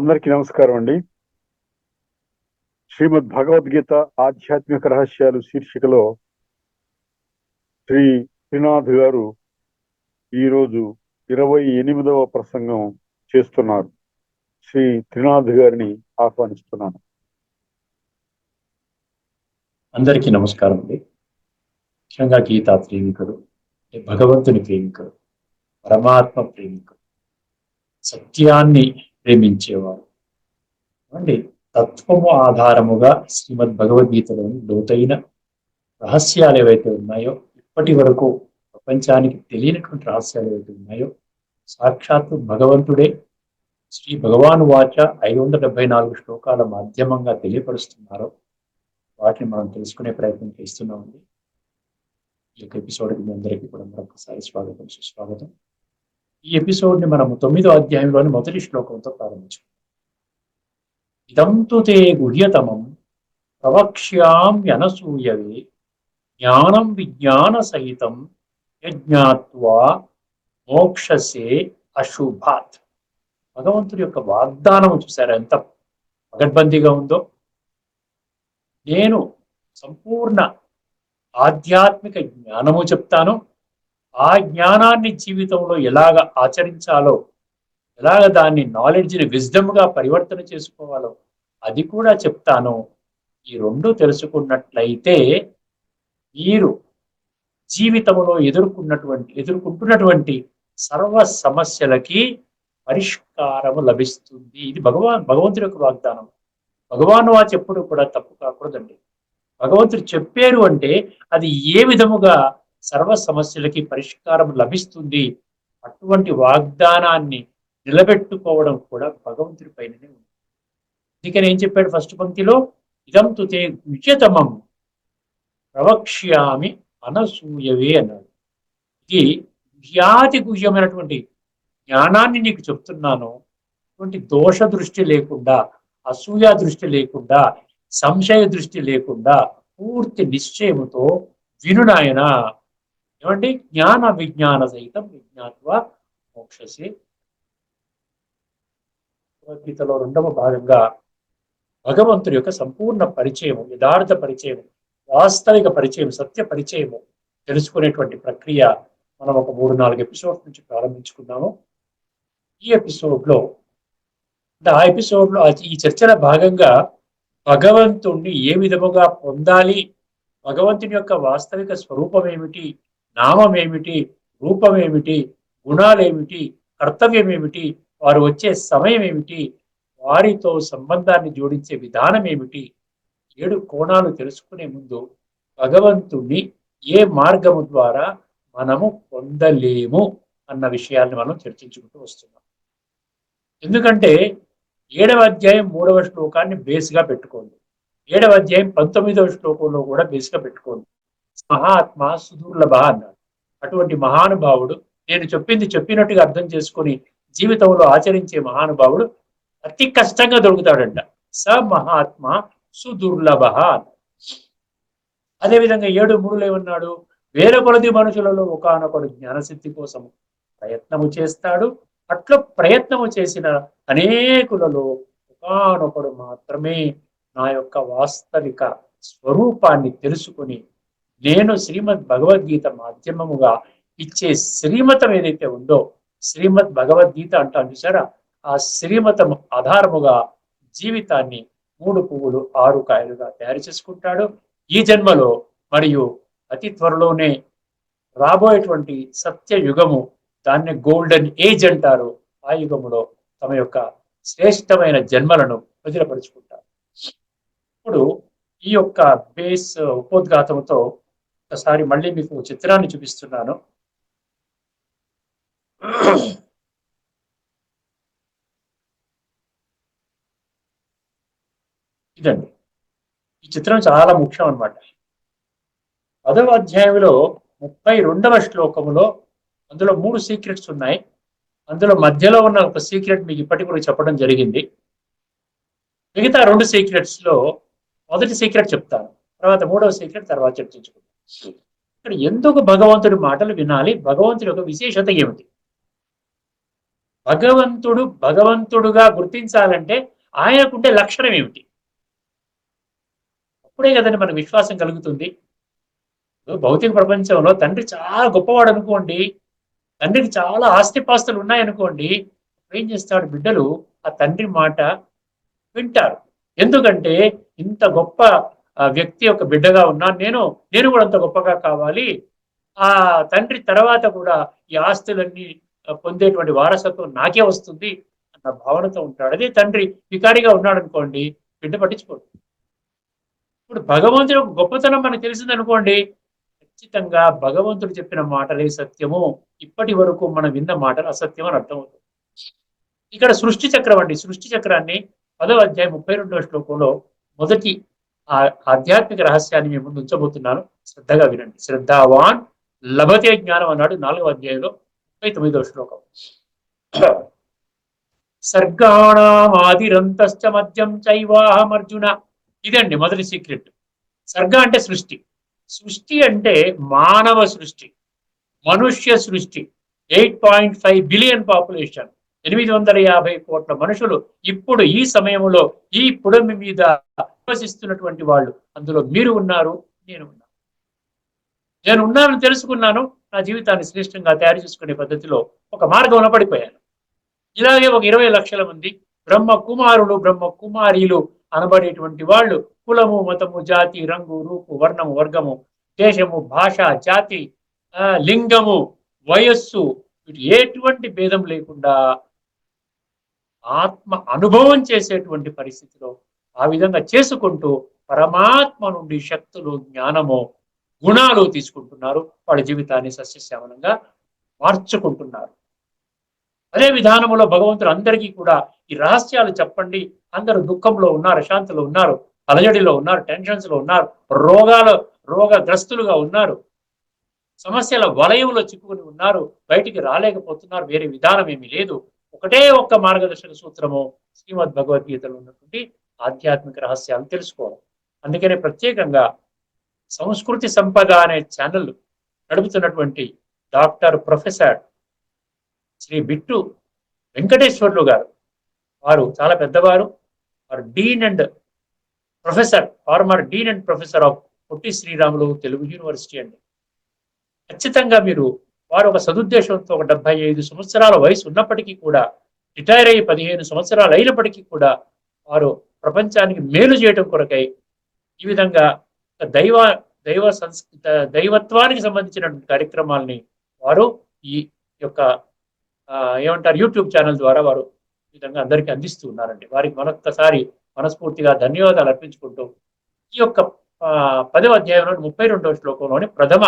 అందరికీ నమస్కారం అండి. శ్రీమద్ భగవద్గీత ఆధ్యాత్మిక రహస్యాలు శీర్షికలో శ్రీ శ్రీనాథ్ గారు ఈరోజు ఇరవై ఎనిమిదవ ప్రసంగం చేస్తున్నారు. శ్రీ త్రినాథ్ గారిని ఆహ్వానిస్తున్నాను. అందరికీ నమస్కారం అండి. ముఖ్యంగా గీతా ప్రేమికుడు భగవంతుని ప్రేమికుడు పరమాత్మ ప్రేమికుడు సత్యాన్ని ప్రేమించేవారు. అండి తత్వము ఆధారముగా శ్రీమద్ భగవద్గీతలోని లోతైన రహస్యాలు ఏవైతే ఉన్నాయో ఇప్పటి వరకు ప్రపంచానికి తెలియనటువంటి రహస్యాలు ఏవైతే ఉన్నాయో సాక్షాత్తు భగవంతుడే శ్రీ భగవాను వాచ ఐదు వందల డెబ్బై నాలుగు శ్లోకాల మాధ్యమంగా తెలియపరుస్తున్నారో వాటిని మనం తెలుసుకునే ప్రయత్నం చేస్తున్నామండి. ఈ యొక్క ఎపిసోడ్కి మీ అందరికీ కూడా మరొకసారి స్వాగతం సుస్వాగతం. ఈ ఎపిసోడ్ని మనము తొమ్మిదో అధ్యాయంలోని మొదటి శ్లోకంతో ప్రారంభించుకుందాం. ఇదంతు తే గుహ్యతమం ప్రవక్ష్యామ్యనసూయవే జ్ఞానం విజ్ఞాన సహితం యజ్ఞాత్వా మోక్షసే అశుభాత్. భగవంతుడి యొక్క వాగ్దానం చూసారా ఎంత పగడ్బందీగా ఉందో? నేను సంపూర్ణ ఆధ్యాత్మిక జ్ఞానము చెప్తాను ఆ జ్ఞానాన్ని జీవితంలో ఎలాగ ఆచరించాలో ఎలాగ దాన్ని నాలెడ్జ్ని విజ్డమ్గా పరివర్తన చేసుకోవాలో అది కూడా చెప్తాను. ఈ రెండు తెలుసుకున్నట్లయితే మీరు జీవితంలో ఎదుర్కొన్నటువంటి ఎదుర్కొంటున్నటువంటి సర్వ సమస్యలకి పరిష్కారము లభిస్తుంది. ఇది భగవాన్ భగవంతుడి యొక్క వాగ్దానం. భగవాన్ వాచ్ ఎప్పుడు కూడా తప్పు కాకూడదండి. భగవంతుడు చెప్పారు అంటే అది ఏ విధముగా సర్వ సమస్యలకి పరిష్కారం లభిస్తుంది. అటువంటి వాగ్దానాన్ని నిలబెట్టుకోవడం కూడా భగవంతుడి పైననే ఉంది. అందుకని ఏం చెప్పాడు ఫస్ట్ పంక్తిలో? ఇదం తుతే గుహ్యతమం ప్రవక్ష్యామి అనసూయవే అన్నాడు. ఇది గుహ్యాతి గుహ్యమైనటువంటి జ్ఞానాన్ని నీకు చెప్తున్నాను. అటువంటి దోష దృష్టి లేకుండా అసూయ దృష్టి లేకుండా సంశయ దృష్టి లేకుండా పూర్తి నిశ్చయముతో వినునాయన ఏమండి? జ్ఞాన విజ్ఞాన సహితం విజ్ఞాత్వ మోక్షసే. భగవద్గీతలో రెండవ భాగంగా భగవంతుడి యొక్క సంపూర్ణ పరిచయం యథార్థ పరిచయం వాస్తవిక పరిచయం సత్య పరిచయము తెలుసుకునేటువంటి ప్రక్రియ మనం ఒక మూడు నాలుగు ఎపిసోడ్స్ నుంచి ప్రారంభించుకున్నాము ఈ ఎపిసోడ్లో ఆ ఎపిసోడ్లో ఈ చర్చల భాగంగా భగవంతుణ్ణి ఏ విధముగా పొందాలి భగవంతుని యొక్క వాస్తవిక స్వరూపం ఏమిటి నామం ఏమిటి రూపం ఏమిటి గుణాలేమిటి? కర్తవ్యం ఏమిటి వారు వచ్చే సమయం ఏమిటి వారితో సంబంధాన్ని జోడించే విధానం ఏమిటి ఏడు కోణాలు తెలుసుకునే ముందు భగవంతుణ్ణి ఏ మార్గము ద్వారా మనము పొందలేము అన్న విషయాన్ని మనం చర్చించుకుంటూ వస్తున్నాం. ఎందుకంటే ఏడవ అధ్యాయం మూడవ శ్లోకాన్ని బేస్గా పెట్టుకోండి. ఏడవ అధ్యాయం పంతొమ్మిదవ శ్లోకంలో కూడా బేస్గా పెట్టుకోండి. మహాత్మ సుదుర్లభ అన్నాడు అటువంటి మహానుభావుడు నేను చెప్పింది చెప్పినట్టుగా అర్థం చేసుకొని జీవితంలో ఆచరించే మహానుభావుడు అతి కష్టంగా దొరుకుతాడంట. స మహాత్మ సుదుర్లభ అదేవిధంగా ఏడు మూడులో ఏమన్నాడు? వేల కొలది మనుషులలో ఒకనొకడు జ్ఞానసిద్ధి కోసం ప్రయత్నము చేస్తాడు. అట్లా ప్రయత్నము చేసిన అనేకులలో ఒకనొకడు మాత్రమే నా యొక్క వాస్తవిక స్వరూపాన్ని తెలుసుకుని నేను శ్రీమద్ భగవద్గీత మాధ్యమముగా ఇచ్చే శ్రీమతం ఏదైతే ఉందో శ్రీమద్ భగవద్గీత అంటాను చూసారా ఆ శ్రీమతం ఆధారముగా జీవితాన్ని మూడు పువ్వులు ఆరు కాయలుగా తయారు చేసుకుంటాడు. ఈ జన్మలో మరియు అతి త్వరలోనే రాబోయేటువంటి సత్య యుగము దాన్ని గోల్డెన్ ఏజ్ అంటారు. ఆ యుగములో తమ యొక్క శ్రేష్టమైన జన్మలను వదిలపరుచుకుంటారు ఇప్పుడు ఈ యొక్క బేస్ ఉపోద్ఘాతంతో ఒకసారి మళ్ళీ మీకు చిత్రాన్ని చూపిస్తున్నాను. ఇదండి. ఈ చిత్రం చాలా ముఖ్యం అనమాట పదవ అధ్యాయంలో ముప్పై రెండవ శ్లోకములో అందులో మూడు సీక్రెట్స్ ఉన్నాయి. అందులో మధ్యలో ఉన్న ఒక సీక్రెట్ మీకు ఇప్పటికి కూడా చెప్పడం జరిగింది. మిగతా రెండు సీక్రెట్స్లో మొదటి సీక్రెట్ చెప్తాను. తర్వాత మూడవ సీక్రెట్ తర్వాత చర్చించుకుంటాను ఇక్కడ ఎందుకు భగవంతుడి మాటలు వినాలి? భగవంతుడి యొక్క విశేషత ఏమిటి? భగవంతుడు భగవంతుడుగా గుర్తించాలంటే ఆయనకుండే లక్షణం ఏమిటి? అప్పుడే కదండి మనకు విశ్వాసం కలుగుతుంది. భౌతిక ప్రపంచంలో తండ్రి చాలా గొప్పవాడు అనుకోండి తండ్రికి చాలా ఆస్తిపాస్తులు ఉన్నాయనుకోండి ఏం చేస్తాడు బిడ్డలు? ఆ తండ్రి మాట వింటారు. ఎందుకంటే ఇంత గొప్ప వ్యక్తి యొక్క బిడ్డగా ఉన్నాను నేను నేను కూడా అంత గొప్పగా కావాలి. ఆ తండ్రి తర్వాత కూడా ఈ ఆస్తులన్నీ పొందేటువంటి వారసత్వం నాకే వస్తుంది అన్న భావనతో ఉంటాడు. అదే తండ్రి వికారిగా ఉన్నాడు అనుకోండి బిడ్డ పట్టించుకోడు. ఇప్పుడు భగవంతుడు ఒక గొప్పతనం మనకు తెలిసింది అనుకోండి ఖచ్చితంగా భగవంతుడు చెప్పిన మాటలే సత్యము. ఇప్పటి వరకు మనం విన్న మాటలు అసత్యం అని అర్థమవుతుంది. ఇక్కడ సృష్టి చక్రం అండి. సృష్టి చక్రాన్ని పదవ అధ్యాయం ముప్పై రెండవ శ్లోకంలో మొదటి ఆ ఆధ్యాత్మిక రహస్యాన్ని మీ ముందు ఉంచబోతున్నాను. శ్రద్ధగా వినండి. శ్రద్ధావాన్ లభతే జ్ఞానం అన్నాడు నాలుగవ అధ్యాయంలో ముప్పై తొమ్మిదవ శ్లోకం. సర్గాణామాదిరంతశ్చ మద్యం చైవాహమర్జున ఇదండి మొదటి సీక్రెట్. సర్గ అంటే సృష్టి. సృష్టి అంటే మానవ సృష్టి. మనుష్య సృష్టి. Eight point five billion population. ఎనిమిది వందల యాభై కోట్ల మనుషులు ఇప్పుడు ఈ సమయంలో ఈ పుడమి మీద విశ్వసిస్తున్నటువంటి వాళ్ళు. అందులో మీరు ఉన్నారు నేను ఉన్నాను. నేను ఉన్నానని తెలుసుకున్నాను నా జీవితాన్ని శ్రేష్టంగా తయారు చేసుకునే పద్ధతిలో ఒక మార్గంలో పడిపోయాను. ఇలాగే ఒక ఇరవై లక్షల మంది బ్రహ్మ కుమారులు బ్రహ్మ కుమారీలు అనబడేటువంటి వాళ్ళు కులము మతము జాతి రంగు రూపు వర్ణము వర్గము దేశము భాష జాతి లింగము వయస్సు ఎటువంటి భేదం లేకుండా ఆత్మ అనుభవం చేసేటువంటి పరిస్థితిలో ఆ విధంగా చేసుకుంటూ పరమాత్మ నుండి శక్తులు జ్ఞానము గుణాలు తీసుకుంటున్నారు. వాళ్ళ జీవితాన్ని సస్యశ్యామలంగా మార్చుకుంటున్నారు. అదే విధానంలో భగవంతుడు అందరికీ కూడా ఈ రహస్యాలు చెప్పండి. అందరూ దుఃఖంలో ఉన్నారు అశాంతిలో ఉన్నారు అలజడిలో ఉన్నారు టెన్షన్స్లో ఉన్నారు రోగాలు రోగగ్రస్తులుగా ఉన్నారు. సమస్యల వలయంలో చిక్కుకుని ఉన్నారు బయటికి రాలేకపోతున్నారు వేరే విధానం ఏమీ లేదు. ఒకటే ఒక్క మార్గదర్శక సూత్రము శ్రీమద్ భగవద్గీతలో ఉన్నటువంటి ఆధ్యాత్మిక రహస్యాలు తెలుసుకోవడం. అందుకనే ప్రత్యేకంగా సంస్కృతి సంపద అనే ఛానల్ నడుపుతున్నటువంటి డాక్టర్ ప్రొఫెసర్ శ్రీ బిట్టు వెంకటేశ్వర్లు గారు. వారు చాలా పెద్దవారు. వారు dean and professor former dean and professor of Potti Sriramulu Telugu university అండి. ఖచ్చితంగా మీరు వారు ఒక సదుద్దేశంతో ఒక డెబ్బై ఐదు సంవత్సరాల వయసు ఉన్నప్పటికీ కూడా రిటైర్ అయ్యి పదిహేను సంవత్సరాలు అయినప్పటికీ కూడా వారు ప్రపంచానికి మేలు చేయటం కొరకై ఈ విధంగా దైవ దైవ సంస్కృత దైవత్వానికి సంబంధించినటువంటి కార్యక్రమాల్ని వారు ఈ యొక్క ఏమంటారు యూట్యూబ్ ఛానల్ ద్వారా వారు ఈ విధంగా అందరికీ అందిస్తూ ఉన్నారండి. వారికి మరొక్కసారి మనస్ఫూర్తిగా ధన్యవాదాలు అర్పించుకుంటూ ఈ యొక్క పదవ అధ్యాయంలో ముప్పై రెండవ శ్లోకంలోని ప్రథమ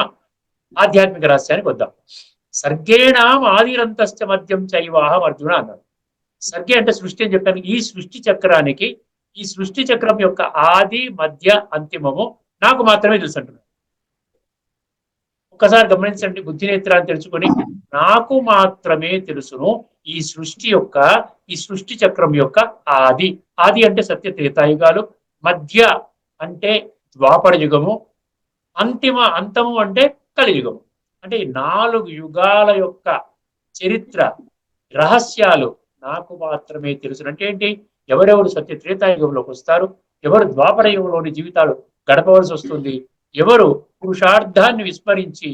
ఆధ్యాత్మిక రహస్యానికి వద్దాం. సర్గేణాం ఆదిరంతశ్చ మద్యం చైవాహం అర్జున అన్నాడు. సర్గే అంటే సృష్టి అని చెప్పాను. ఈ సృష్టి చక్రానికి ఈ సృష్టి చక్రం యొక్క ఆది మధ్య అంతిమము నాకు మాత్రమే తెలుసు అంటున్నాడు. ఒక్కసారి గమనించండి బుద్ధి నేత్రాన్ని తెలుసుకొని నాకు మాత్రమే తెలుసును ఈ సృష్టి యొక్క ఈ సృష్టి చక్రం యొక్క ఆది. ఆది అంటే సత్య త్రేతాయుగాలు మధ్య అంటే ద్వాపర యుగము అంతిమ అంతము అంటే కలియుగము. అంటే ఈ నాలుగు యుగాల యొక్క చరిత్ర రహస్యాలు నాకు మాత్రమే తెలుసు అంటే ఏంటి? ఎవరెవరు సత్య త్రేతాయుగంలోకి వస్తారు? ఎవరు ద్వాపర యుగంలోని జీవితాలు గడపవలసి వస్తుంది? ఎవరు పురుషార్థాన్ని విస్మరించి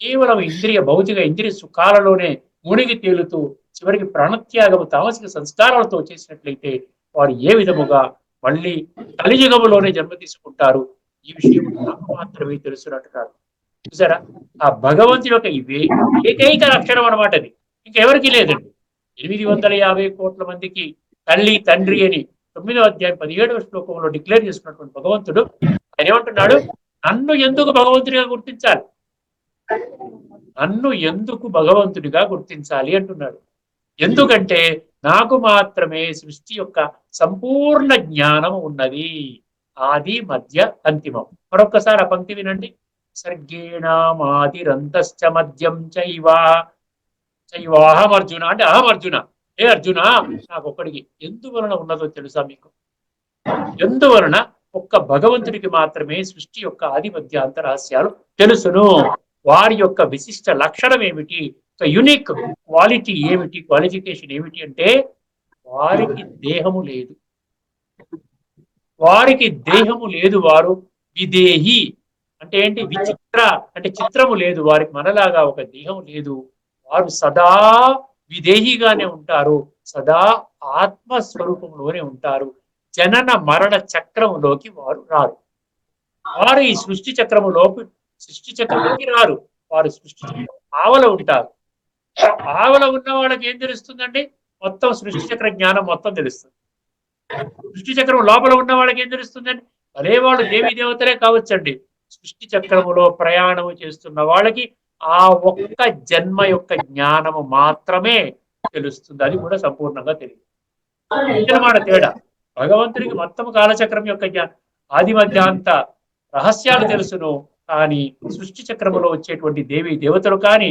కేవలం ఇంద్రియ భౌతిక ఇంద్రియ సుఖాలలోనే మునిగి తేలుతూ చివరికి ప్రాణత్యాగము తామసిక సంస్కారాలతో చేసినట్లయితే వారు ఏ విధముగా మళ్ళీ కలియుగములోనే జన్మ తీసుకుంటారు? ఈ విషయం నాకు మాత్రమే తెలుసునట్టున్నారు చూసారా? ఆ భగవంతుడి యొక్క ఇవే ఏకైక లక్షణం అనమాట అది. ఇంకెవరికి లేదండి. ఎనిమిది వందల యాభై కోట్ల మందికి తల్లి తండ్రి అని తొమ్మిదవ అధ్యాయం పదిహేడవ శ్లోకంలో డిక్లేర్ చేసుకున్నటువంటి భగవంతుడు ఆయన ఏమంటున్నాడు? నన్ను ఎందుకు భగవంతుడిగా గుర్తించాలి? నన్ను ఎందుకు భగవంతుడిగా గుర్తించాలి అంటున్నాడు. ఎందుకంటే నాకు మాత్రమే సృష్టి యొక్క సంపూర్ణ జ్ఞానం ఉన్నది. ఆది మధ్య అంతిమం. మరొక్కసారి ఆ పంక్తి వినండి. సర్గేణామాదిరంతశ్చ మధ్యం చైవా చైవాహం అర్జున అంటే అహం అర్జున ఏ అర్జున నాకు ఒక్కడికి ఎందువలన ఉన్నదో తెలుసా మీకు? ఎందువలన ఒక్క భగవంతుడికి మాత్రమే సృష్టి యొక్క ఆధిపత్య అంతరహస్యాలు తెలుసును. వారి యొక్క విశిష్ట లక్షణం ఏమిటి? ఒక యునిక్ క్వాలిటీ ఏమిటి? క్వాలిఫికేషన్ ఏమిటి అంటే వారికి దేహము లేదు. వారికి దేహము లేదు వారు విదేహి. అంటే ఏంటి? విచిత్ర అంటే చిత్రము లేదు. వారికి మనలాగా ఒక దేహం లేదు. వారు సదా విదేహిగానే ఉంటారు సదా ఆత్మ స్వరూపంలోనే ఉంటారు. జనన మరణ చక్రములోకి వారు రారు. వారు ఈ సృష్టి చక్రములోకి సృష్టి చక్రంలోకి రారు. వారు సృష్టి చక్రం ఆవల ఉంటారు. ఆవల ఉన్న వాళ్ళకి ఏం తెలుస్తుందండి? మొత్తం సృష్టి చక్ర జ్ఞానం మొత్తం తెలుస్తుంది. సృష్టి చక్రం లోపల ఉన్న వాళ్ళకి ఏం తెలుస్తుందండి? అదే వాళ్ళు దేవీ దేవతలే కావచ్చండి. సృష్టి చక్రములో ప్రయాణము చేస్తున్న వాళ్ళకి ఆ ఒక్క జన్మ యొక్క జ్ఞానము మాత్రమే తెలుస్తుంది. అది కూడా సంపూర్ణంగా తెలియదు. తేడా. భగవంతుడికి మొత్తం కాలచక్రం యొక్క జ్ఞానం ఆది మధ్యాంత రహస్యాలు తెలుసును. కానీ సృష్టి చక్రములో వచ్చేటువంటి దేవి దేవతలు కానీ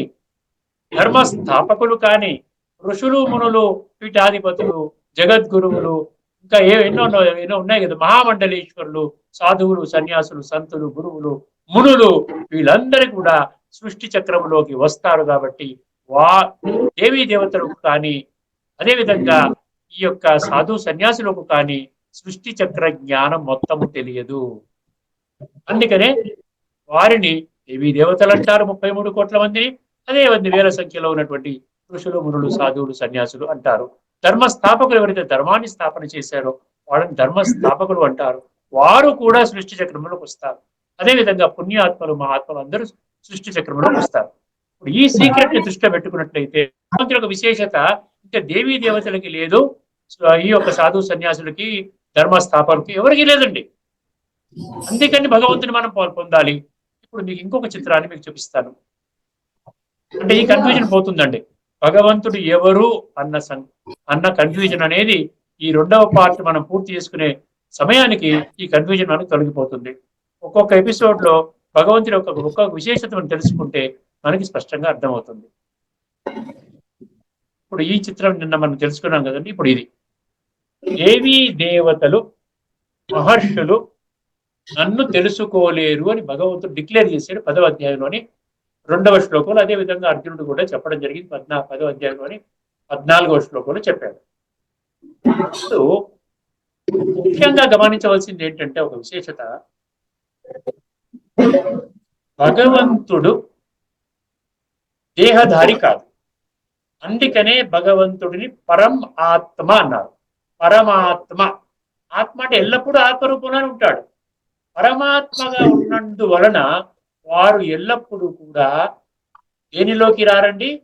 ధర్మ స్థాపకులు కానీ ఋషులు మునులు పీఠాధిపతులు జగద్గురువులు ఇంకా ఏ ఎన్నో ఎన్నో ఉన్నాయి కదా. మహామండలేశ్వరులు సాధువులు సన్యాసులు సంతులు గురువులు మునులు వీళ్ళందరూ కూడా సృష్టి చక్రములోకి వస్తారు కాబట్టి వా దేవీ దేవతలకు కానీ అదేవిధంగా ఈ యొక్క సాధు సన్యాసులకు కానీ సృష్టి చక్ర జ్ఞానం మొత్తము తెలియదు. అందుకనే వారిని దేవీ దేవతలు అంటారు ముప్పై మూడు కోట్ల మందిని అదే మంది వేల సంఖ్యలో ఉన్నటువంటి ఋషులు మునులు సాధువులు సన్యాసులు అంటారు. ధర్మ స్థాపకులు ఎవరైతే ధర్మాన్ని స్థాపన చేశారో వాళ్ళని ధర్మ స్థాపకులు అంటారు. వారు కూడా సృష్టి చక్రంలోకి వస్తారు. అదే విధంగా పుణ్యాత్మలు మహాత్మలు అందరూ సృష్టి చక్రంలో వస్తారు ఇప్పుడు ఈ సీక్రెట్ని దృష్టిలో పెట్టుకున్నట్లయితే భగవంతుడి విశేషత ఇంకా దేవీ దేవతలకి లేదు. ఈ యొక్క సాధు సన్యాసులకి ధర్మ ఎవరికి లేదండి. అందుకని భగవంతుని మనం పొందాలి. ఇప్పుడు మీకు ఇంకొక చిత్రాన్ని మీకు చూపిస్తాను. అంటే ఈ కన్ఫ్యూజన్ పోతుందండి. భగవంతుడు ఎవరు అన్న సం అన్న కన్ఫ్యూజన్ అనేది ఈ రెండవ పార్ట్ మనం పూర్తి చేసుకునే సమయానికి ఈ కన్ఫ్యూజన్ మనకు తొలగిపోతుంది. ఒక్కొక్క ఎపిసోడ్లో భగవంతుడి యొక్క గొప్ప విశేషతను తెలుసుకుంటే మనకి స్పష్టంగా అర్థమవుతుంది. ఇప్పుడు ఈ చిత్రం నిన్న మనం తెలుసుకున్నాం కదండి ఇప్పుడు ఇది. దేవీ దేవతలు మహర్షులు నన్ను తెలుసుకోలేరు అని భగవంతుడు డిక్లేర్ చేశాడు పదవ అధ్యాయంలోని రెండవ శ్లోకంలో. అదే విధంగా అర్జునుడు కూడా చెప్పడం జరిగింది పద్నా పదవ అధ్యాయంలోని పద్నాలుగవ శ్లోకంలో చెప్పాడు. ముఖ్యంగా గమనించవలసింది ఏంటంటే ఒక విశేషత. భగవంతుడు దేహధారి కాదు. అందుకనే భగవంతుడిని పరం ఆత్మ అన్నారు. పరమాత్మ. ఆత్మ అంటే ఎల్లప్పుడూ ఆత్మరూపంలోనే ఉంటాడు. పరమాత్మగా ఉన్నందువలన వారు ఎల్లప్పుడూ కూడా దేనిలోకి రారండి?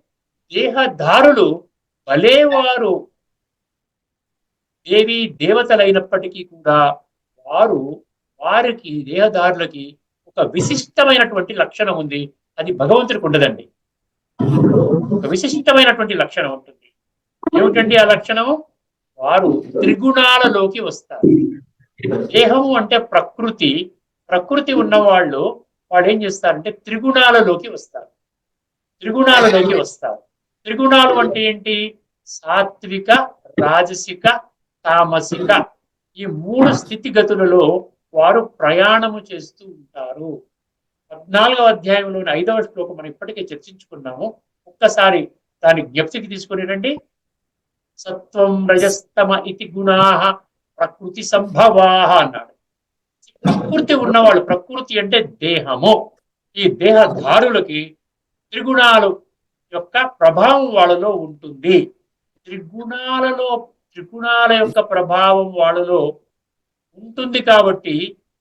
దేహధారులు భలే వారు దేవి దేవతలైనప్పటికీ కూడా వారు వారికి దేహదారులకి ఒక విశిష్టమైనటువంటి లక్షణం ఉంది. అది భగవంతుడికి ఉండదండి. ఒక విశిష్టమైనటువంటి లక్షణం ఉంటుంది. ఏమిటండి ఆ లక్షణము? వారు త్రిగుణాలలోకి వస్తారు. దేహము అంటే ప్రకృతి. ప్రకృతి ఉన్నవాళ్ళు వాళ్ళు ఏం చేస్తారంటే త్రిగుణాలలోకి వస్తారు. త్రిగుణాలలోకి వస్తారు. త్రిగుణాలు అంటే ఏంటి? సాత్విక రాజసిక తామసిక. ఈ మూడు స్థితిగతులలో వారు ప్రయాణము చేస్తూ ఉంటారు. పద్నాలుగవ అధ్యాయంలోని ఐదవ శ్లోకం మనం ఇప్పటికే చర్చించుకున్నాము. ఒక్కసారి దాని జ్ఞప్తికి తీసుకుని రండి. సత్వం రజస్తమ ఇతి గుణా ప్రకృతి సంభవాహ అన్నాడు. ప్రకృతి ఉన్నవాళ్ళు ప్రకృతి అంటే దేహము. ఈ దేహధారులకి త్రిగుణాలు యొక్క ప్రభావం వాళ్ళలో ఉంటుంది. త్రిగుణాలలో త్రిగుణాల యొక్క ప్రభావం వాళ్ళలో ఉంటుంది కాబట్టి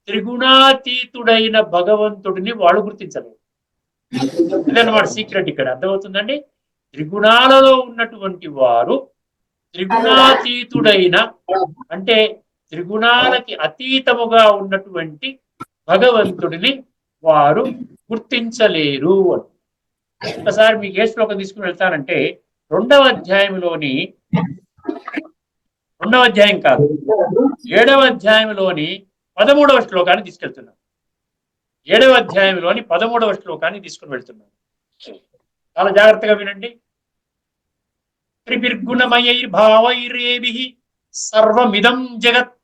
త్రిగుణాతీతుడైన భగవంతుడిని వాళ్ళు గుర్తించలేరు. ఇదన్నమాట సీక్రెట్ ఇక్కడ. అర్థమవుతుందండి? త్రిగుణాలలో ఉన్నటువంటి వారు త్రిగుణాతీతుడైన అంటే త్రిగుణాలకి అతీతముగా ఉన్నటువంటి భగవంతుడిని వారు గుర్తించలేరు అని. ఒకసారి మీకు ఏ శ్లోకం తీసుకుని వెళ్తానంటే రెండవ అధ్యాయంలోని రెండవ అధ్యాయం కాదు. ఏడవ అధ్యాయంలోని పదమూడవ శ్లోకాన్ని తీసుకెళ్తున్నాం ఏడవ అధ్యాయంలోని పదమూడవ శ్లోకాన్ని తీసుకుని వెళ్తున్నాం చాలా జాగ్రత్తగా వినండి. త్రిభిర్గుణమయైర్భావైరేభి సర్వమిదం జగత్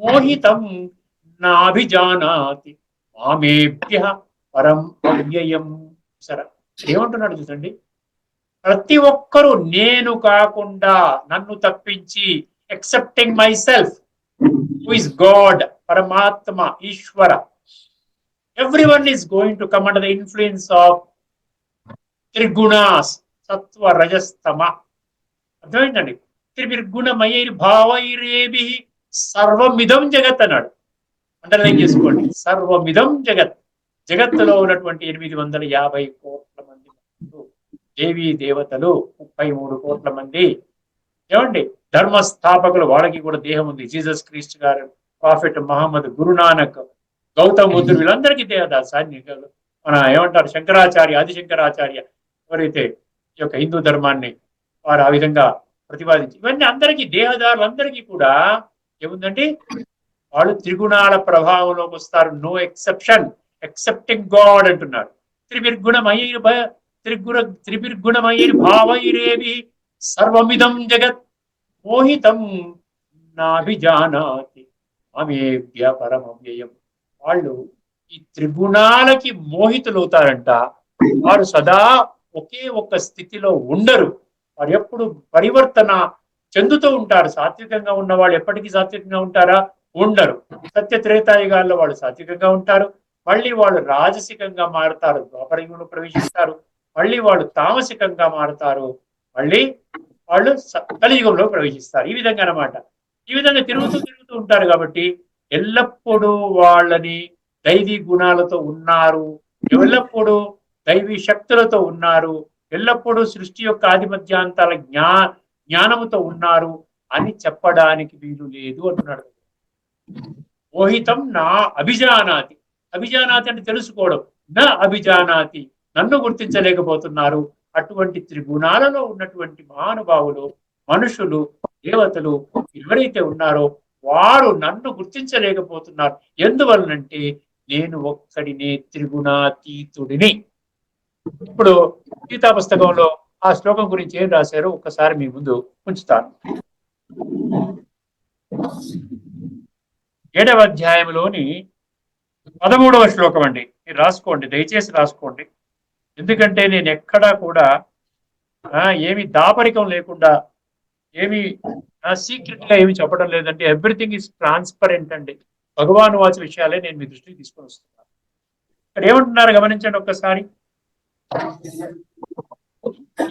మోహితం నాభిజానాతి మామేభ్య పరం అవ్యయం. సరే ఏమంటున్నాడు చూడండి. ప్రతి ఒక్కరూ నేను కాకుండా నన్ను తప్పించి excepting myself who is god పరమాత్మ ఈశ్వర everyone is going to come under the influence of త్రిగుణాస్ సత్వ రజస్తమ అర్థమైందండి? త్రివిర్గుణమయైర్ భావైరేభి సర్వమిదం జగత్ అన్నాడు. అండర్లైన్ చేసుకోండి. సర్వమిదం జగత్. జగత్తులో ఉన్నటువంటి ఎనిమిది వందల యాభై కోట్ల మంది దేవీ దేవతలు ముప్పై మూడు కోట్ల మంది ఏమండి? ధర్మస్థాపకులు వాళ్ళకి కూడా దేహం ఉంది. జీసస్ క్రీస్తు గారు ప్రాఫిట్ మహమ్మద్ గురునానక్ గౌతమ్ బుద్ధుడు వీళ్ళందరికీ దేవదాస్ మన ఏమంటారు? శంకరాచార్య ఆది శంకరాచార్య ఎవరైతే ఈ యొక్క హిందూ ధర్మాన్ని వారు ఆ విధంగా ప్రతిపాదించి ఇవన్నీ అందరికీ దేహదారులందరికీ కూడా ఏముందండి? వాళ్ళు త్రిగుణాల ప్రభావంలోకి వస్తారు. No exception. ఎక్సెప్టింగ్ గాడ్ అంటున్నారు. త్రివిర్గుణమయ్యి త్రిగుణ త్రివిర్గుణమయ్యి భావైరేవి సర్వమిదం జగత్ మోహితం నాభిజానాతి. అమేభ్య పరమవ్యయం. వాళ్ళు ఈ త్రిగుణాలకి మోహితులవుతారంట. వారు సదా ఒకే ఒక్క స్థితిలో ఉండరు. వారు ఎప్పుడు పరివర్తన చెందుతూ ఉంటారు. సాత్వికంగా ఉన్న వాళ్ళు ఎప్పటికీ సాత్వికంగా ఉంటారా? ఉండరు. సత్య త్రేతాయుగాల్లో వాళ్ళు సాత్వికంగా ఉంటారు. మళ్ళీ వాళ్ళు రాజసికంగా మారుతారు. ద్వాపరయుగంలో ప్రవేశిస్తారు. మళ్ళీ వాళ్ళు తామసికంగా మారుతారు. మళ్ళీ వాళ్ళు కలియుగంలో ప్రవేశిస్తారు. ఈ విధంగా అన్నమాట ఈ విధంగా తిరుగుతూ తిరుగుతూ ఉంటారు కాబట్టి ఎల్లప్పుడూ వాళ్ళని దైవీ గుణాలతో ఉన్నారు. ఎల్లప్పుడూ దైవీ శక్తులతో ఉన్నారు. ఎల్లప్పుడూ సృష్టి యొక్క ఆధిపత్యాంతాల జ్ఞా జ్ఞానముతో ఉన్నారు అని చెప్పడానికి వీలు లేదు అంటున్నాడు. మోహితం నా అభిజానాతి. అభిజానాతి అంటే తెలుసుకోవడం. నా అభిజానాతి. నన్ను గుర్తించలేకపోతున్నారు. అటువంటి త్రిగుణాలలో ఉన్నటువంటి మహానుభావులు మనుషులు దేవతలు ఎవరైతే ఉన్నారో వారు నన్ను గుర్తించలేకపోతున్నారు. ఎందువలనంటే నేను ఒక్కడినే త్రిగుణాతీతుడిని. ఇప్పుడు గీతా పుస్తకంలో ఆ శ్లోకం గురించి ఏం రాశారో ఒక్కసారి మీ ముందు ఉంచుతాను. ఏడవ అధ్యాయంలోని పదమూడవ శ్లోకం అండి. మీరు రాసుకోండి దయచేసి రాసుకోండి. ఎందుకంటే నేను ఎక్కడా కూడా ఏమి దాపరికం లేకుండా ఏమి సీక్రెట్గా ఏమి చెప్పడం లేదంటే ఎవ్రీథింగ్ ఇస్ ట్రాన్స్పరెంట్ అండి. భగవాన్ వాచ విషయాలే నేను మీ దృష్టికి తీసుకొని వస్తున్నాను. ఇక్కడ ఏమంటున్నారు గమనించండి ఒక్కసారి.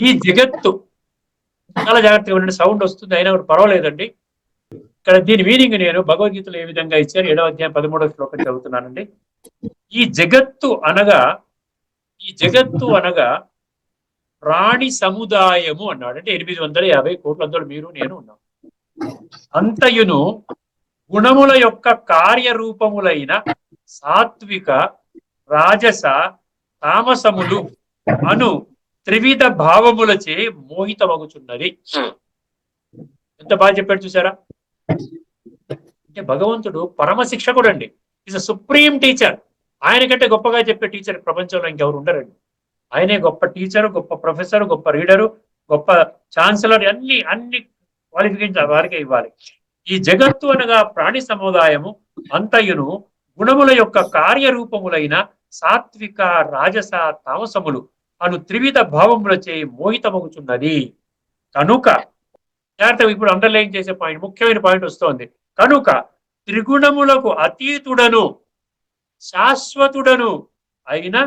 ఈ జగత్తు చాలా జాగ్రత్తగా ఉండండి సౌండ్ వస్తుంది అయినా కూడా పర్వాలేదండి. ఇక్కడ దీని మీనింగ్ నేను భగవద్గీతలో ఏ విధంగా ఇచ్చారు? ఏడవ అధ్యాయం పదమూడవ శ్లోకం చదువుతున్నానండి. ఈ జగత్తు అనగా ఈ జగత్తు అనగా ప్రాణి సముదాయము అన్నాడు. అంటే ఎనిమిది వందల యాభై కోట్ల అందరూ మీరు నేను ఉన్నాం. అంతయును గుణముల యొక్క కార్యరూపములైన సాత్విక రాజస తామసములు అను త్రివిధ భావములచే మోహితమగుచున్నది. ఎంత బాగా చెప్పాడు చూసారా? అంటే భగవంతుడు పరమ శిక్షకుడు అండి ఈజ్ అ సుప్రీం టీచర్ ఆయన కంటే గొప్పగా చెప్పే టీచర్ ప్రపంచంలో ఇంకెవరు ఉండరండి. ఆయనే గొప్ప టీచర్ గొప్ప ప్రొఫెసర్ గొప్ప రీడరు గొప్ప ఛాన్సలర్ అన్ని అన్ని క్వాలిఫికేషన్ వారికే ఇవ్వాలి. ఈ జగత్తు అనగా ప్రాణి సముదాయము అంతయును గుణముల యొక్క కార్యరూపములైన సాత్విక రాజస తామసములు అను త్రివిధ భావములచే మోహితమగుచున్నది. కనుక జాగ్రత్తగా ఇప్పుడు అండర్లైన్ చేసే పాయింట్ ముఖ్యమైన పాయింట్ వస్తోంది. కనుక త్రిగుణములకు అతీతుడను శాశ్వతుడను. అయిన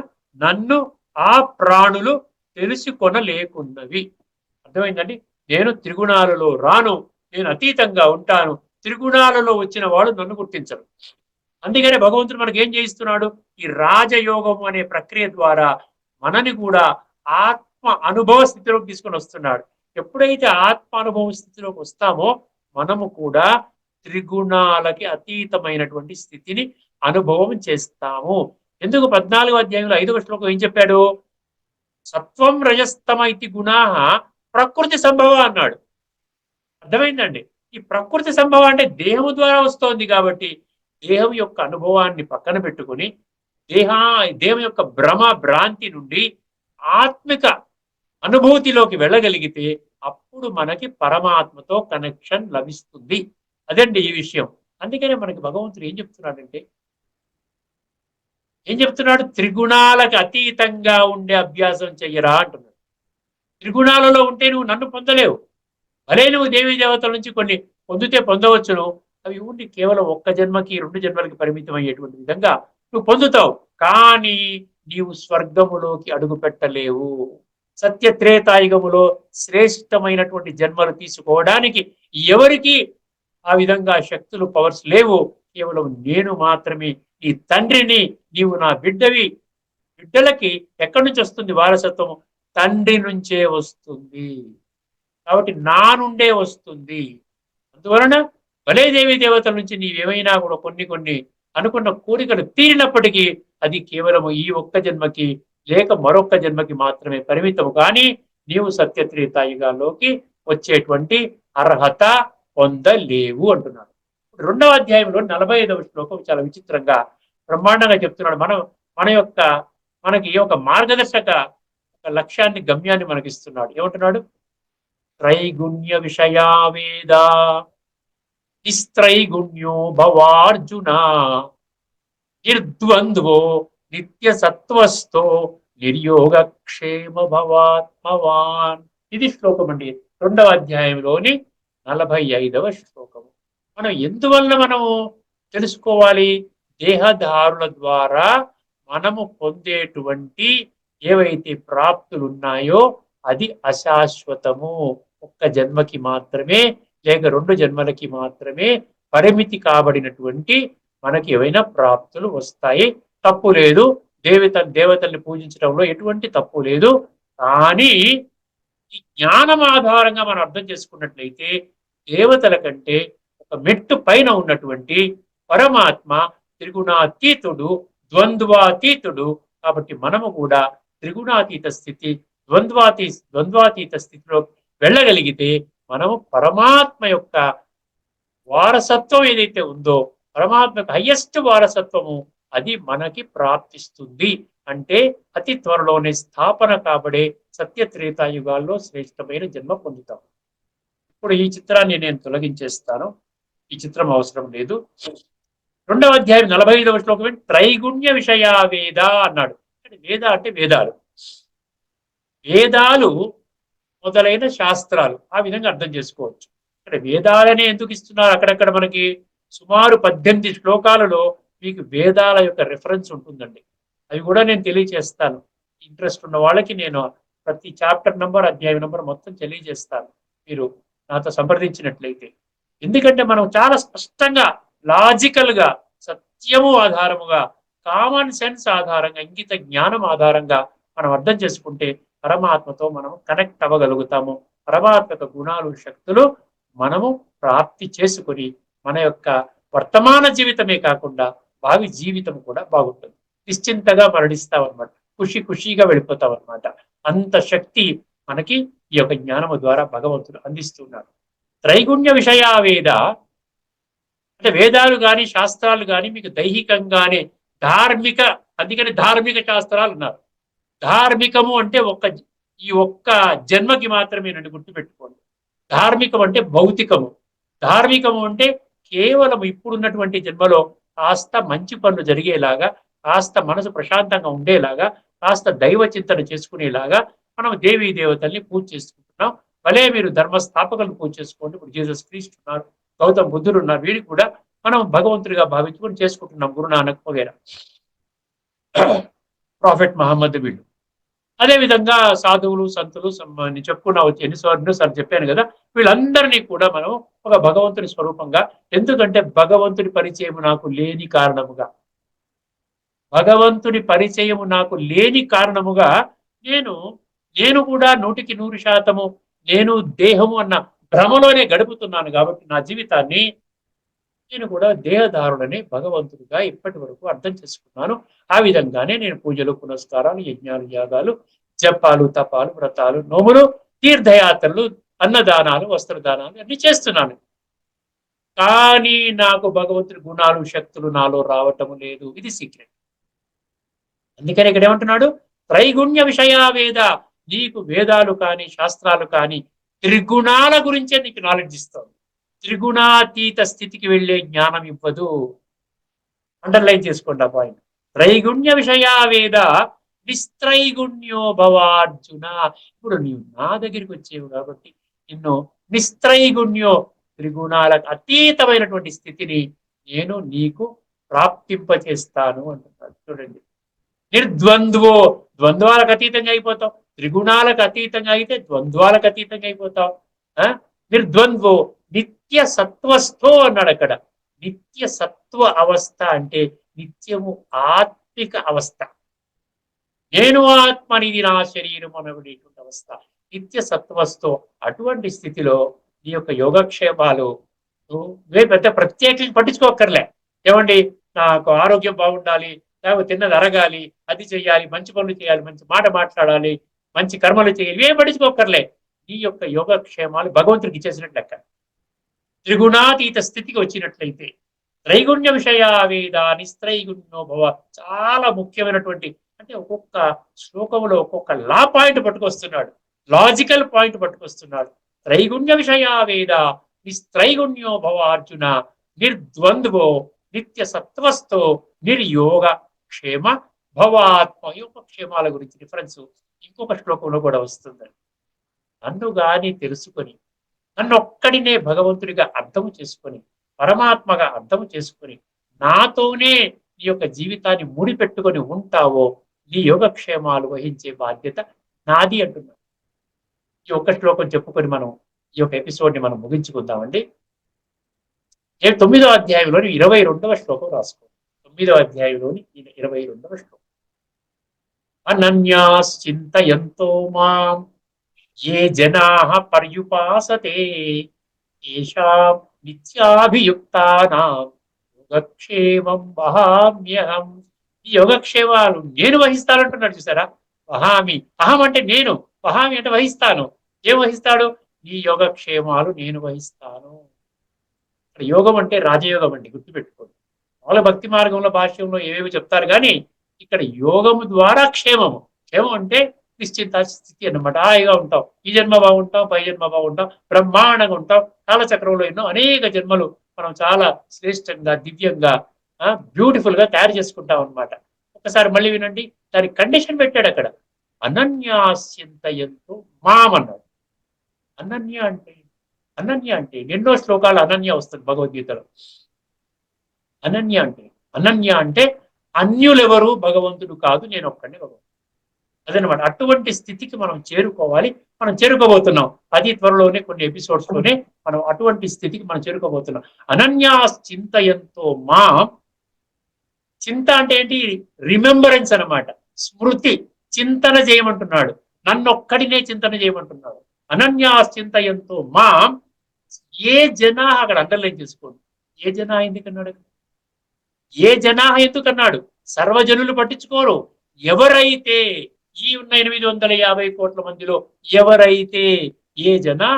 నన్ను ఆ ప్రాణులు తెలుసుకొనలేకున్నవి. అర్థమైందండి? నేను త్రిగుణాలలో రాను నేను అతీతంగా ఉంటాను. త్రిగుణాలలో వచ్చిన వాడు నన్ను గుర్తించరు. అందుకనే భగవంతుడు మనకి ఏం చేయిస్తున్నాడు? ఈ రాజయోగం అనే ప్రక్రియ ద్వారా మనని కూడా ఆత్మ అనుభవ స్థితిలోకి తీసుకొని వస్తున్నాడు. ఎప్పుడైతే ఆత్మ అనుభవ స్థితిలోకి వస్తామో మనము కూడా త్రిగుణాలకి అతీతమైనటువంటి స్థితిని అనుభవం చేస్తాము. ఎందుకు పద్నాలుగో అధ్యాయంలో ఐదవ శ్లోకం ఏం చెప్పాడు? సత్వం రజస్తమ ఇది గుణాహ ప్రకృతి సంభవ అన్నాడు. అర్థమైందండి? ఈ ప్రకృతి సంభవం అంటే దేహం ద్వారా వస్తోంది కాబట్టి దేహం యొక్క అనుభవాన్ని పక్కన పెట్టుకుని దేహ దేహం యొక్క భ్రమ భ్రాంతి నుండి ఆత్మిక అనుభూతిలోకి వెళ్ళగలిగితే అప్పుడు మనకి పరమాత్మతో కనెక్షన్ లభిస్తుంది. అదండి ఈ విషయం. అందుకనే మనకి భగవంతుడు ఏం చెప్తున్నాడంటే ఏం చెప్తున్నాడు? త్రిగుణాలకు అతీతంగా ఉండే అభ్యాసం చెయ్యరా అంటున్నాడు. త్రిగుణాలలో ఉంటే నువ్వు నన్ను పొందలేవు. భలే నువ్వు దేవీ దేవతల నుంచి కొన్ని పొందితే పొందవచ్చును. అవి ఉండి కేవలం ఒక్క జన్మకి రెండు జన్మలకి పరిమితం అయ్యేటువంటి విధంగా నువ్వు పొందుతావు. కానీ నీవు స్వర్గములోకి అడుగు పెట్టలేవు. సత్యత్రేతాయుగములో శ్రేష్టమైనటువంటి జన్మలు తీసుకోవడానికి ఎవరికి ఆ విధంగా శక్తులు పవర్స్ లేవు. కేవలం నేను మాత్రమే నీ తండ్రిని నీవు నా బిడ్డవి. బిడ్డలకి ఎక్కడి నుంచి వస్తుంది వారసత్వం తండ్రి నుంచే వస్తుంది. కాబట్టి నా నుండే వస్తుంది. అందువలన భలే దేవి దేవతల నుంచి నీవేమైనా కూడా కొన్ని కొన్ని అనుకున్న కోరికలు తీరినప్పటికీ అది కేవలం ఈ ఒక్క జన్మకి లేక మరొక్క జన్మకి మాత్రమే పరిమితం కానీ నీవు సత్యత్రేతాయుగాల్లోకి వచ్చేటువంటి అర్హత పొందలేవు అంటున్నాడు రెండవ అధ్యాయంలో నలభై ఐదవ శ్లోకం చాలా విచిత్రంగా బ్రహ్మాండంగా చెప్తున్నాడు. మనం మన యొక్క మనకి ఒక మార్గదర్శక ఒక లక్ష్యాన్ని గమ్యాన్ని మనకిస్తున్నాడు. ఏమంటున్నాడు? త్రైగుణ్య విషయావేద నిస్త్రైగుణ్యో భవార్జున నిర్ద్వంద్వో నిత్య సత్వస్థో నిర్యోగ క్షేమ భవాత్మవాన్ ఇది శ్లోకం అండి రెండవ అధ్యాయంలోని నలభై ఐదవ శ్లోకము. మనం ఎందువల్ల మనము తెలుసుకోవాలి? దేహదారుల ద్వారా మనము పొందేటువంటి ఏవైతే ప్రాప్తులు ఉన్నాయో అది అశాశ్వతము. ఒక్క జన్మకి మాత్రమే లేక రెండు జన్మలకి మాత్రమే పరిమితి కాబడినటువంటి మనకి ఏవైనా ప్రాప్తులు వస్తాయి. తప్పు లేదు. దేవత దేవతల్ని పూజించడంలో ఎటువంటి తప్పు లేదు. కానీ ఈ జ్ఞానం ఆధారంగా మనం అర్థం చేసుకున్నట్లయితే దేవతల కంటే మెట్టు పైన ఉన్నటువంటి పరమాత్మ త్రిగుణాతీతుడు ద్వంద్వాతీతుడు. కాబట్టి మనము కూడా త్రిగుణాతీత స్థితి ద్వంద్వాతీ ద్వంద్వాతీత స్థితిలో వెళ్ళగలిగితే మనము పరమాత్మ యొక్క వారసత్వం ఏదైతే ఉందో పరమాత్మకు హయ్యెస్ట్ వారసత్వము అది మనకి ప్రాప్తిస్తుంది. అంటే అతి త్వరలోనే స్థాపన కాబడే సత్యత్రేతాయుగాల్లో శ్రేష్టమైన జన్మ పొందుతాం. ఇప్పుడు ఈ చిత్రాన్ని నేను తొలగించేస్తాను. ఈ చిత్రం అవసరం లేదు. రెండవ అధ్యాయం నలభై ఐదవ శ్లోకం త్రైగుణ్య విషయ వేద అన్నాడు. అంటే వేద అంటే వేదాలు. వేదాలు మొదలైన శాస్త్రాలు. ఆ విధంగా అర్థం చేసుకోవచ్చు. ఇక్కడ వేదాలనే ఎందుకు ఇస్తున్నారు? అక్కడక్కడ మనకి సుమారు పద్దెనిమిది శ్లోకాలలో మీకు వేదాల యొక్క రెఫరెన్స్ ఉంటుందండి. అవి కూడా నేను తెలియజేస్తాను ఇంట్రెస్ట్ ఉన్న వాళ్ళకి నేను ప్రతి చాప్టర్ నంబర్ అధ్యాయం నంబర్ మొత్తం తెలియజేస్తాను. మీరు నాతో సంప్రదించినట్లయితే. ఎందుకంటే మనం చాలా స్పష్టంగా లాజికల్గా సత్యము ఆధారముగా కామన్ సెన్స్ ఆధారంగా ఇంగిత జ్ఞానం ఆధారంగా మనం అర్థం చేసుకుంటే పరమాత్మతో మనం కనెక్ట్ అవ్వగలుగుతాము. పరమాత్మ యొక్క గుణాలు శక్తులు మనము ప్రాప్తి చేసుకొని మన యొక్క వర్తమాన జీవితమే కాకుండా భావి జీవితం కూడా బాగుంటుంది. నిశ్చింతగా మరణిస్తాం అనమాట ఖుషి ఖుషిగా వెళ్ళిపోతాం అనమాట అంత శక్తి మనకి ఈ యొక్క జ్ఞానము ద్వారా భగవంతుడు అందిస్తున్నాడు. త్రైగుణ్య విషయా వేద. అంటే వేదాలు కానీ శాస్త్రాలు కానీ మీకు దైహికంగానే ధార్మిక అందుకని ధార్మిక శాస్త్రాలు ఉన్నారు. ధార్మికము అంటే ఒక్క ఈ ఒక్క జన్మకి మాత్రమే నన్ను గుర్తుపెట్టుకోండి. ధార్మికం అంటే భౌతికము. ధార్మికము అంటే కేవలం ఇప్పుడున్నటువంటి జన్మలో కాస్త మంచి పనులు జరిగేలాగా కాస్త మనసు ప్రశాంతంగా ఉండేలాగా కాస్త దైవ చింతన చేసుకునేలాగా మనం దేవీ దేవతల్ని పూజ చేసుకుంటాం. భలే మీరు ధర్మస్థాపకులను పూజ చేసుకోండి. ఇప్పుడు జీసస్ క్రీస్తు ఉన్నారు గౌతమ బుద్ధులు ఉన్నారు వీరికి కూడా మనం భగవంతుడిగా భావించుకొని చేసుకుంటున్నాం గురునానక్ వగేరా. ప్రాఫెట్ మహమ్మద్ వీళ్ళు. అదే విధంగా సాధువులు సంతులు సమ్- నేను చెప్పుకున్నా వచ్చి ఎన్నిసార్లు సార్ చెప్పాను కదా వీళ్ళందరినీ కూడా మనం ఒక భగవంతుని స్వరూపంగా ఎందుకంటే భగవంతుడి పరిచయం నాకు లేని కారణముగా. భగవంతుడి పరిచయము నాకు లేని కారణముగా నేను నేను కూడా నూటికి నూరు శాతము నేను దేహము అన్న భ్రమలోనే గడుపుతున్నాను కాబట్టి నా జీవితాన్ని నేను కూడా దేహదారుడని భగవంతుడిగా ఇప్పటి వరకు అర్థం చేసుకున్నాను. ఆ విధంగానే నేను పూజలు పునస్కారాలు యజ్ఞాలు యాగాలు జపాలు తపాలు వ్రతాలు నోములు తీర్థయాత్రలు అన్నదానాలు వస్త్రదానాలు అన్ని చేస్తున్నాను. కానీ నాకు భగవంతుడి గుణాలు శక్తులు నాలో రావటం లేదు. ఇది సీక్రెట్. అందుకని ఇక్కడ ఏమంటున్నాడు? త్రైగుణ్య విషయ వేద నీకు వేదాలు కానీ శాస్త్రాలు కానీ త్రిగుణాల గురించే నీకు నాలెడ్జ్ ఇస్తుంది. త్రిగుణాతీత స్థితికి వెళ్ళే జ్ఞానం ఇవ్వదు. అండర్లైన్ చేసుకోండి ఆ పాయింట్ త్రైగుణ్య విషయా వేద నిస్త్రైగుణ్యో భవార్జున ఇప్పుడు నీవు నా దగ్గరికి వచ్చేవు కాబట్టి నిన్ను నిస్త్రైగుణ్యో త్రిగుణాలకు అతీతమైనటువంటి స్థితిని నేను నీకు ప్రాప్తింపచేస్తాను అంటున్నాడు. చూడండి. నిర్ద్వంద్వో ద్వంద్వాలకు అతీతంగా అయిపోతావు. త్రిగుణాలకు అతీతంగా అయితే ద్వంద్వాలకు అతీతంగా అయిపోతావు. ఆ? నిర్ద్వంద్వో నిత్య సత్వస్థో అన్నాడు అక్కడ. నిత్య సత్వ అవస్థ అంటే నిత్యము ఆత్మిక అవస్థ. నేను ఆత్మనిది నా శరీరం అనబడేటువంటి అవస్థ. నిత్య సత్వస్థో అటువంటి స్థితిలో నీ యొక్క యోగక్షేమాలు నువ్వే పెద్ద ప్రత్యేకంగా పట్టించుకోకర్లే ఏమండి? నాకు ఆరోగ్యం బాగుండాలి లేకపోతే తిన్నది అరగాలి అది చెయ్యాలి మంచి పనులు చేయాలి మంచి మాట మాట్లాడాలి మంచి కర్మలు చేయాలి ఏం పట్టించుకోకర్లే ఈ యొక్క యోగక్షేమాలు భగవంతుడికి ఇచ్చేసినట్టు లెక్క. త్రిగుణాతీత స్థితికి వచ్చినట్లయితే త్రైగుణ్య విషయావేద నిస్త్రైగుణ్యో భవ. చాలా ముఖ్యమైనటువంటి అంటే ఒక్కొక్క శ్లోకంలో ఒక్కొక్క లా పాయింట్ పట్టుకొస్తున్నాడు. లాజికల్ పాయింట్ పట్టుకొస్తున్నాడు. త్రైగుణ్య విషయావేద నిస్త్రైగుణ్యో భవ అర్జున. నిర్ద్వంద్వో నిత్య సత్వస్తో నిర్యోగ క్షేమ భవాత్మ యోగక్షేమాల గురించి డిఫరెన్స్ ఇంకొక శ్లోకంలో కూడా వస్తుందండి నన్ను గాని తెలుసుకొని నన్నొక్కడినే భగవంతుడిగా అర్థం చేసుకొని పరమాత్మగా అర్థం చేసుకొని నాతోనే నీ యొక్క జీవితాన్ని ముడిపెట్టుకొని ఉంటావో నీ యోగక్షేమాలు వహించే బాధ్యత నాది అంటున్నాడు. ఈ ఒక్క శ్లోకం చెప్పుకొని మనం ఈ యొక్క ఎపిసోడ్ని మనం ముగించుకుందామండి. ఏ తొమ్మిదో అధ్యాయంలోని ఇరవై రెండవ శ్లోకం రాసుకో. తొమ్మిదో అధ్యాయంలోని ఇరవై రెండవ శ్లోకం. అనన్యాశ్చింతయంతో మాం. ఏ జనా పర్యుపాసతే ఏషాం నిత్యాభియుక్తానాం. యోగక్షేమం వహామ్యహం. ఈ యోగక్షేమాలు నేను వహిస్తానంటున్నాడు చూసారా? వహామి. అహం అంటే నేను. వహామి అంటే వహిస్తాను. ఏం వహిస్తాడు? ఈ యోగక్షేమాలు నేను వహిస్తాను. యోగం అంటే రాజయోగం అండి గుర్తుపెట్టుకోండి. వాళ్ళ భక్తి మార్గంలో భాష్యంలో ఏవేవి చెప్తారు కానీ ఇక్కడ యోగము ద్వారా క్షేమము. క్షేమం అంటే నిశ్చింత స్థితి అన్నమాట. హాయిగా ఉంటాం. ఈ జన్మ బాగుంటాం పై జన్మ బాగుంటాం బ్రహ్మాండంగా ఉంటాం. కాలచక్రంలో ఎన్నో అనేక జన్మలు మనం చాలా శ్రేష్టంగా దివ్యంగా బ్యూటిఫుల్గా తయారు చేసుకుంటాం అన్నమాట. ఒకసారి మళ్ళీ వినండి. దానికి కండిషన్ పెట్టాడు అక్కడ. అనన్యాస్యంత ఎంతో మామన్నాడు. అనన్య అంటే అనన్య అంటే ఎన్నో శ్లోకాలు అనన్య వస్తుంది భగవద్గీతలో. అనన్య అంటే అనన్య అంటే అన్యులెవరు భగవంతుడు కాదు నేను ఒక్కడిని భగవంతుడు. అదనమాట అటువంటి స్థితికి మనం చేరుకోవాలి మనం చేరుకోబోతున్నాం. అది త్వరలోనే కొన్ని ఎపిసోడ్స్లోనే మనం అటువంటి స్థితికి మనం చేరుకోబోతున్నాం. అనన్యా చింతయంతో మా చింత అంటే ఏంటి? రిమెంబరెన్స్ అన్నమాట. స్మృతి చింతన చేయమంటున్నాడు. నన్నొక్కడినే చింతన చేయమంటున్నాడు. అనన్యాస్ చింత ఎంతో మా ఏ జనా అక్కడ అండర్లైన్ చేసుకోండి. ఏ జనా ఎందుకన్నాడు ఏ జనా ఎందుకన్నాడు సర్వజనులు పట్టించుకోరు. ఎవరైతే ఈ ఉన్న ఎనిమిది వందల యాభై కోట్ల మందిలో ఎవరైతే ఏ జనా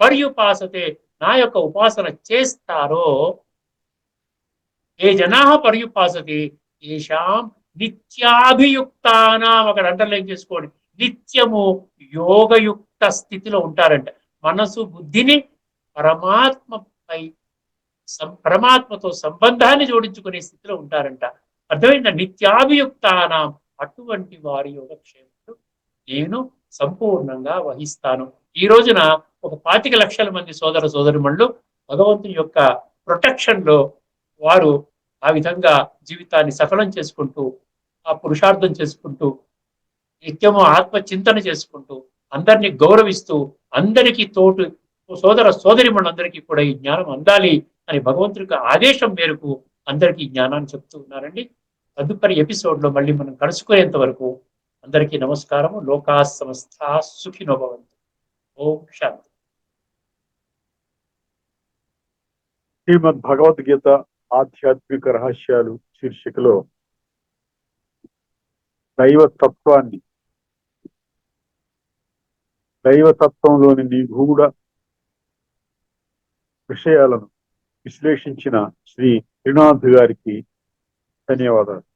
పర్యుపాసతే నా యొక్క ఉపాసన చేస్తారో ఏ జనా పర్యుపాసతే ఏషాం నిత్యాభియుక్తానాం. అక్కడ అండర్లైన్ చేసుకోండి. నిత్యము యోగయుక్త స్థితిలో ఉంటారంట. మనసు బుద్ధిని పరమాత్మపై పరమాత్మతో సంబంధాన్ని జోడించుకునే స్థితిలో ఉంటారంట. అర్థమైందా? నిత్యాభియుక్తానాం అటువంటి వారి యోగక్షేమాలు నేను సంపూర్ణంగా వహిస్తాను. ఈ రోజున ఒక పాతిక లక్షల మంది సోదర సోదరుమణులు భగవంతుని యొక్క ప్రొటెక్షన్లో వారు ఆ విధంగా జీవితాన్ని సఫలం చేసుకుంటూ ఆ పురుషార్థం చేసుకుంటూ నిత్యము ఆత్మ చింతన చేసుకుంటూ అందరినీ గౌరవిస్తూ అందరికీ తోటు సోదర సోదరిమణులందరికీ కూడా ఈ జ్ఞానం అందాలి అని భగవంతుడి ఆదేశం మేరకు అందరికీ జ్ఞానాన్ని చెప్తూ ఉన్నారండి. తదుపరి ఎపిసోడ్లో మళ్ళీ మనం కలుసుకునేంత వరకు అందరికీ నమస్కారము. లోకా సమస్త సుఖినో భవంతు. ఓం శాంతి. శ్రీమద్ భగవద్గీత ఆధ్యాత్మిక రహస్యాలు శీర్షికలో దైవ తత్వాన్ని దైవతత్వంలోని నిగూఢ విషయాలను విశ్లేషించిన శ్రీ శ్రీనాథ్ గారికి ధన్యవాదాలు.